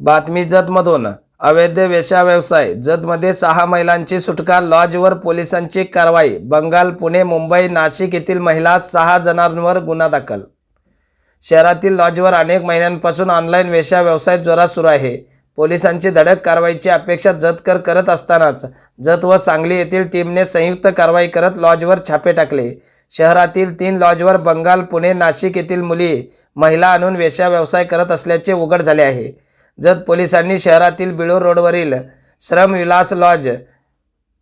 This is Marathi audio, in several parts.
बातमी जतमधून. अवैध वेश्या व्यवसाय. जतमध्ये सहा महिलांची सुटका लॉजवर पोलिसांची कारवाई. बंगाल पुणे मुंबई नाशिक येथील महिला सहा जणांवर गुन्हा दाखल. शहरातील लॉजवर अनेक महिन्यांपासून ऑनलाईन वेशा व्यवसाय जोरात सुरू आहे. पोलिसांची धडक कारवाईची अपेक्षा जतकर करत असतानाच जत व सांगली येथील टीमने संयुक्त कारवाई करत लॉजवर छापे टाकले. शहरातील तीन लॉजवर बंगाल पुणे नाशिक येथील मुली महिला आणून वेशा व्यवसाय करत असल्याचे उघड झाले आहे. जत पोलिसांनी शहरातील बिळूर रोडवरील Shramvilas lodge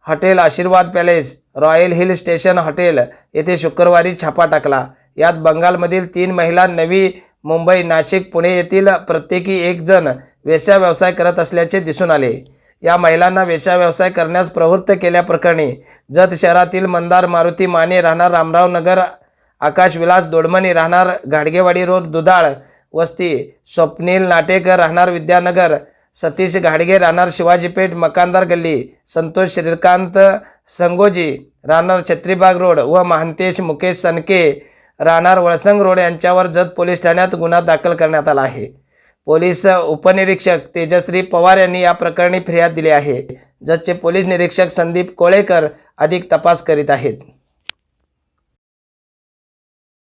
hotel Ashirwad palace royal hill station hotel येथे शुक्रवारी छापा टाकला. यात बंगालमधील तीन महिला नवी मुंबई नाशिक पुणे येथील प्रत्येकी एक जण वेश्या व्यवसाय करत असल्याचे दिसून आले. या महिलांना वेश्या व्यवसाय करण्यास प्रवृत्त केल्याप्रकरणी जत शहरातील मंदार मारुती माने राहणार रामराव नगर आकाश विलास दोडमणी राहणार गाडगेवाडी रोड दुधाळ वस्ती स्वप्नील नाटेकर राहणार विद्यानगर सतीश घाडगे राहणार शिवाजीपेठ मकानदार गल्ली संतोष श्रीकांत संगोजी राहणार छत्रीबाग रोड व महांतेश मुकेश सनके राहणार वळसंग रोड यांच्यावर जत पोलीस ठाण्यात गुन्हा दाखल करण्यात आला आहे. पोलीस उपनिरीक्षक तेजश्री पवार यांनी या प्रकरणी फिर्याद दिली आहे. जतचे पोलीस निरीक्षक संदीप कोळेकर अधिक तपास करीत आहेत.